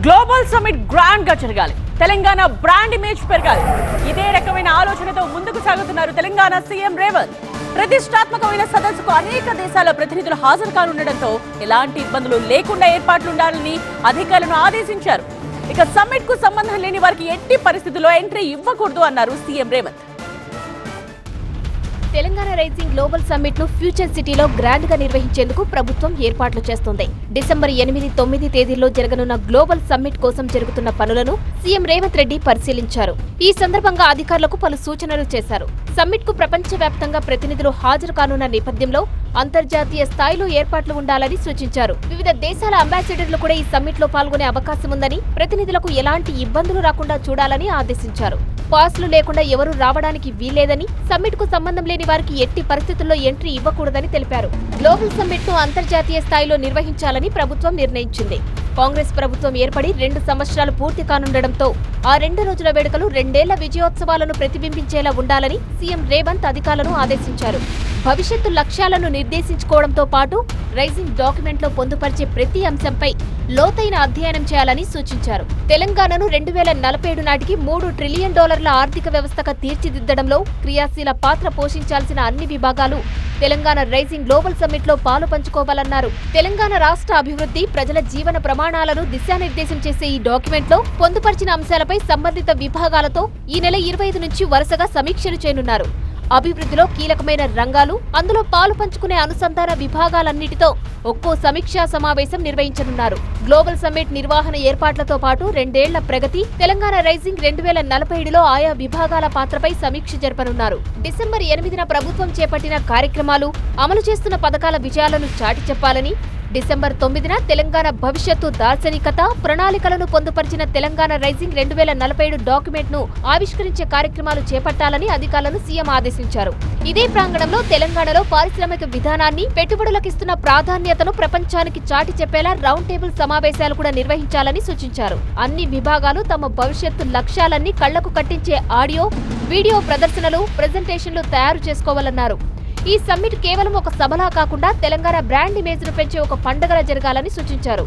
Global summit గ్రాండ్గా జరగాలి. Telangana brand image పెరగాలి. ఇదే రకమైన ఆలోచనతో ముందుకు సాగుతున్నారు తెలంగాణ సీఎం రేవంత్. ప్రతిష్టాత్మకమైన సదస్సుకు అనేక దేశాల ప్రతినిధులు హాజరు కానుండటంతో ఎలాంటి ఇబ్బందులు లేకుండా ఏర్పాట్లు ఉండాలని అధికారులను ఆదేశించారు. ఇక సమ్మిట్కు సంబంధం లేని వారికి ఎట్టి పరిస్థితుల్లో ఎంట్రీ ఇవ్వకూడదు అన్నారు CM Revanth. Telangana rising global సమ్మిట్ను future సిటీలో గ్రాండ్గా నిర్వహించేందుకు ప్రభుత్వం ఏర్పాట్లు చేస్తోంది. డిసెంబర్ ఎనిమిది తొమ్మిది తేదీల్లో జరగనున్న గ్లోబల్ సమ్మిట్ కోసం జరుగుతున్న పనులను సీఎం రేవంత్ రెడ్డి పరిశీలించారు. ఈ సందర్భంగా అధికారులకు పలు సూచనలు చేశారు. సమ్మిట్కు ప్రపంచవ్యాప్తంగా ప్రతినిధులు హాజరు కానున్న నేపథ్యంలో అంతర్జాతీయ స్థాయిలో ఏర్పాట్లు ఉండాలని సూచించారు. వివిధ దేశాల అంబాసిడర్లు కూడా ఈ సమ్మిట్లో పాల్గొనే అవకాశం ఉందని ప్రతినిధులకు ఎలాంటి ఇబ్బందులు రాకుండా చూడాలని ఆదేశించారు. పాస్లు లేకుండా ఎవరూ రావడానికి వీల్లేదని సమ్మిట్కు సంబంధం లేని వారికి ఎట్టి పరిస్థితుల్లో ఎంట్రీ ఇవ్వకూడదని తెలిపారు. గ్లోబల్ సమ్మిట్ను అంతర్జాతీయ స్థాయిలో నిర్వహించాలని ప్రభుత్వం నిర్ణయించింది. కాంగ్రెస్ ప్రభుత్వం ఏర్పడి రెండు సంవత్సరాలు పూర్తి కానుండటంతో ఆ రెండు రోజుల వేడుకలు రెండేళ్ళ విజయోత్సవాలను ప్రతిబింబించేలా ఉండాలని సీఎం రేవంత్ అధికారులను ఆదేశించారు. భవిష్యత్తు లక్ష్యాలను నిర్దేశించుకోవడంతో పాటు రైజింగ్ డాక్యుమెంట్లో పొందుపరిచే ప్రతి అంశంపై లోతైన అధ్యయనం చేయాలని సూచించారు. తెలంగాణను రెండు వేల నలభై ఏడు నాటికి మూడు ట్రిలియన్ డాలర్ల ఆర్థిక వ్యవస్థగా తీర్చిదిద్దడంలో క్రియాశీల పాత్ర పోషించాల్సిన అన్ని విభాగాలు తెలంగాణ రైజింగ్ గ్లోబల్ సమ్మిట్లో పాలు పంచుకోవాలన్నారు. తెలంగాణ రాష్ట్ర అభివృద్ధి ప్రజల జీవన ప్రమాణాలను దిశానిర్దేశం చేసే ఈ డాక్యుమెంట్లో పొందుపరిచిన అంశాలపై సంబంధిత విభాగాలతో ఈ నెల ఇరవై ఐదు నుంచి వరుసగా సమీక్షలు చేయనున్నారు. అభివృద్ధిలో కీలకమైన రంగాలు అందులో పాలు పంచుకునే అనుసంధాన విభాగాలన్నిటితో ఒక్కో సమీక్షా సమావేశం నిర్వహించనున్నారు. గ్లోబల్ సమ్మిట్ నిర్వహణ ఏర్పాట్లతో పాటు రెండేళ్ళ ప్రగతి తెలంగాణ రైజింగ్ రెండు వేల నలభై ఏడులో ఆయా విభాగాల పాత్రపై సమీక్ష జరపనున్నారు. డిసెంబర్ ఎనిమిదిన ప్రభుత్వం చేపట్టిన కార్యక్రమాలు అమలు చేస్తున్న పథకాల విజయాలను చాటి చెప్పాలని డిసెంబర్ తొమ్మిదిన తెలంగాణ భవిష్యత్తు దార్శనికత ప్రణాళికలను పొందుపరిచిన తెలంగాణ రైజింగ్ రెండు వేల నలభై ఏడు డాక్యుమెంట్ను ఆవిష్కరించే కార్యక్రమాలు చేపట్టాలని అధికారులను సీఎం ఆదేశించారు. ఇదే ప్రాంగణంలో తెలంగాణలో పారిశ్రామిక విధానాన్ని పెట్టుబడులకిస్తున్న ప్రాధాన్యతను ప్రపంచానికి చాటి చెప్పేలా రౌండ్ టేబుల్ సమావేశాలు కూడా నిర్వహించాలని సూచించారు. అన్ని విభాగాలు తమ భవిష్యత్తు లక్ష్యాలన్నీ కళ్ళకు కట్టించే ఆడియో వీడియో ప్రదర్శనలు ప్రెజెంటేషన్లు తయారు చేసుకోవాలన్నారు. ఈ సమ్మిట్ కేవలం ఒక సభలా కాకుండా తెలంగాణ బ్రాండ్ ఇమేజ్ను పెంచే ఒక పండుగలా జరగాలని సూచించారు.